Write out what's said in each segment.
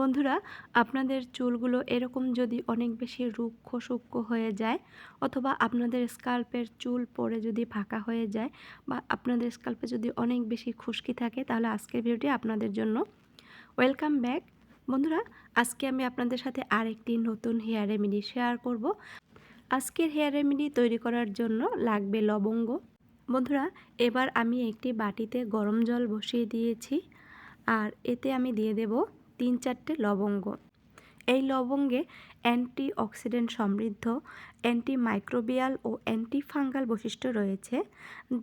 বন্ধুরা, আপনাদের চুলগুলো এরকম যদি অনেক বেশি রুক্ষ সূক্ষ্ম হয়ে যায়, অথবা আপনাদের স্কাল্পের চুল পরে যদি ফাঁকা হয়ে যায়, বা আপনাদের স্কাল্পে যদি অনেক বেশি খুশকি থাকে, তাহলে আজকের ভিডিওটি আপনাদের জন্য। ওয়েলকাম ব্যাক বন্ধুরা, আজকে আমি আপনাদের সাথে আরেকটি নতুন হেয়ার রেমেডি শেয়ার করব। আজকের হেয়ার রেমেডি তৈরি করার জন্য লাগবে লবঙ্গ। বন্ধুরা, এবার আমি একটি বাটিতে গরম জল বসিয়ে দিয়েছি, আর এতে আমি দিয়ে দেব তিন চারটে লবঙ্গ। এই লবঙ্গে অ্যান্টি অক্সিডেন্ট সমৃদ্ধ অ্যান্টি মাইক্রোবিয়াল ও অ্যান্টি ফাঙ্গাল বৈশিষ্ট্য রয়েছে,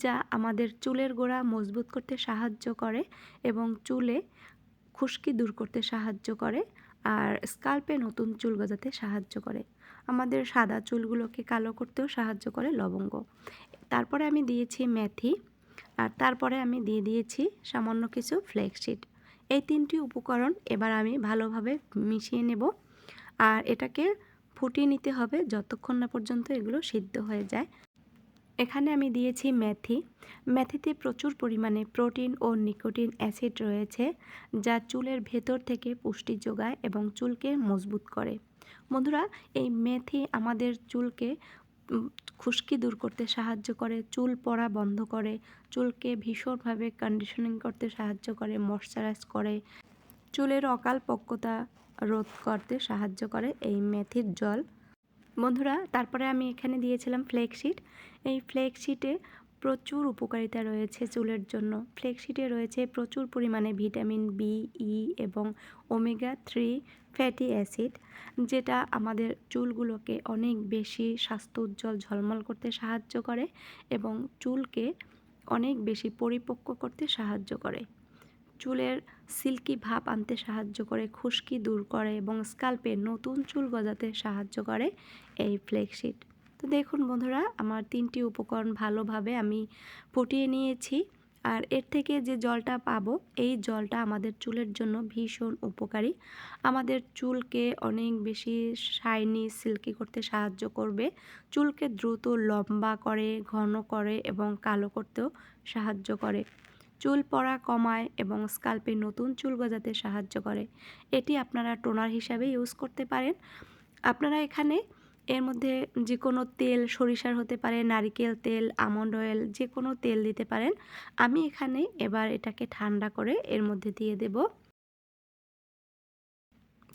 যা আমাদের চুলের গোড়া মজবুত করতে সাহায্য করে এবং চুলে খুশকি দূর করতে সাহায্য করে আর স্কাল্পে নতুন চুল গজাতে সাহায্য করে। আমাদের সাদা চুলগুলোকে কালো করতেও সাহায্য করে লবঙ্গ। তারপরে আমি দিয়েছি মেথি আর তারপরে আমি দিয়ে দিয়েছি সামান্য কিছু ফ্লেক্সিড এই তিনটি উপকরণ এবার আমি ভালোভাবে মিশিয়ে নেব। আর এটাকে ফুটিয়ে নিতে হবে যতক্ষণ না পর্যন্ত এগুলো সিদ্ধ হয়ে যায়। এখানে আমি দিয়েছি মেথি। মেথিতে প্রচুর পরিমাণে প্রোটিন ও নিকোটিন অ্যাসিড রয়েছে, যা চুলের ভেতর থেকে পুষ্টি যোগায় এবং চুলকে মজবুত করে। বন্ধুরা, এই মেথি আমাদের চুলকে খুশকি দূর করতে সাহায্য করে, চুল পড়া বন্ধ করে, চুলকে ভীষণভাবে কন্ডিশনিং করতে সাহায্য করে ময়শ্চারাইজ করে, চুলের অকাল পক্কতা রোধ করতে সাহায্য করে এই মেথির জল। বন্ধুরা, তারপরে আমি এখানে দিয়েছিলাম ফ্লেক্সিট এই ফ্লেক্সিটে প্রচুর উপকারিতা রয়েছে চুলের জন্য। ফ্লেক্সিটে রয়েছে প্রচুর পরিমাণে ভিটামিন বি ই এবং ওমেগা থ্রি ফ্যাটি অ্যাসিড, যেটা আমাদের চুলগুলোকে অনেক বেশি স্বাস্থ্য উজ্জ্বল ঝলমল করতে সাহায্য করে এবং চুলকে অনেক বেশি পরিপক্ক করতে সাহায্য করে। চুলের সিল্কি ভাব আনতে সাহায্য করে, খুশকি দূর করে এবং স্কাল্পে নতুন চুল গজাতে সাহায্য করে এই ফ্লেক্সিট তো দেখুন বন্ধুরা, আমার তিনটি উপকরণ ভালোভাবে আমি ফুটিয়ে নিয়েছি। আর এর থেকে যে জলটা পাবো, এই জলটা আমাদের চুলের জন্য ভীষণ উপকারী। আমাদের চুলকে অনেক বেশি শাইনি সিল্কি করতে সাহায্য করবে। চুলকে দ্রুত লম্বা করে, ঘন করে এবং কালো করতেও সাহায্য করে। চুল পড়া কমায় এবং স্কাল্পে নতুন চুল গজাতে সাহায্য করে। এটি আপনারা টোনার হিসাবে ইউজ করতে পারেন। আপনারা এখানে এর মধ্যে যে কোনো তেল, সরিষার হতে পারে, নারিকেল তেল, আমন্ড অয়েল যে কোনো তেল দিতে পারেন। আমি এখানে এবার এটাকে ঠান্ডা করে এর মধ্যে দিয়ে দেব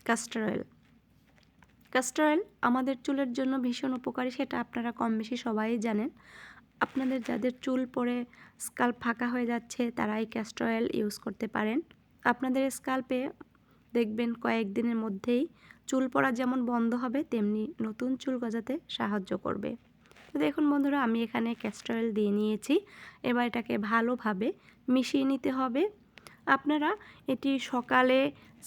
কাস্টার অয়েল। কাস্টার অয়েল আমাদের চুলের জন্য ভীষণ উপকারী, সেটা আপনারা কম বেশি সবাই জানেন। আপনাদের যাদের চুল পরে স্কাল্প ফাঁকা হয়ে যাচ্ছে, তারা এই অয়েল ইউজ করতে পারেন। আপনাদের স্কাল্পে দেখবেন কয়েকদিনের মধ্যেই চুল পড়া যেমন বন্ধ হবে, তেমনি নতুন চুল গজাতে সাহায্য করবে। তো দেখুন বন্ধুরা, আমি এখানে ক্যাস্টর অয়েল দিয়ে নিয়েছি। এবার এটাকে ভালোভাবে মিশিয়ে নিতে হবে। আপনারা এটি সকালে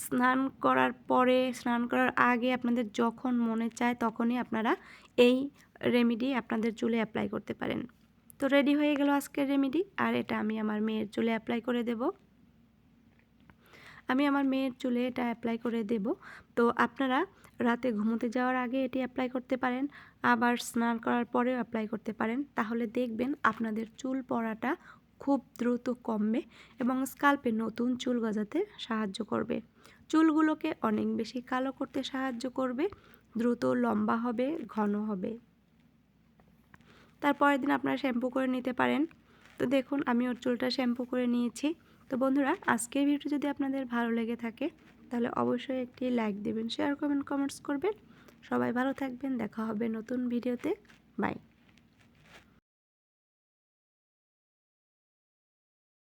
স্নান করার পরে, স্নান করার আগে আপনাদের যখন মনে চায় তখনই আপনারা এই রেমেডি আপনাদের চুলে অ্যাপ্লাই করতে পারেন। তো রেডি হয়ে গেল আজকের রেমেডি আর এটা আমি আমার মেয়ের চুলে অ্যাপ্লাই করে দেব। আমি আমার মেয়ের চুলে এটা অ্যাপ্লাই করে দেব। তো আপনারা রাতে ঘুমোতে যাওয়ার আগে এটি অ্যাপ্লাই করতে পারেন, আবার স্নান করার পরেও অ্যাপ্লাই করতে পারেন। তাহলে দেখবেন আপনাদের চুল পড়াটা খুব দ্রুত কমবে এবং স্কাল্পে নতুন চুল গজাতে সাহায্য করবে। চুলগুলোকে অনেক বেশি কালো করতে সাহায্য করবে, দ্রুত লম্বা হবে, ঘন হবে। তারপরের দিন আপনারা শ্যাম্পু করে নিতে পারেন। তো দেখুন, আমি ওর চুলটা শ্যাম্পু করে নিয়েছি। তো বন্ধুরা, আজকের ভিডিও যদি আপনাদের ভালো লেগে থাকে, তাহলে অবশ্যই একটি লাইক দেবেন শেয়ার করবেন কমেন্টস করবেন। সবাই ভালো থাকবেন, দেখা হবে নতুন ভিডিওতে। বাই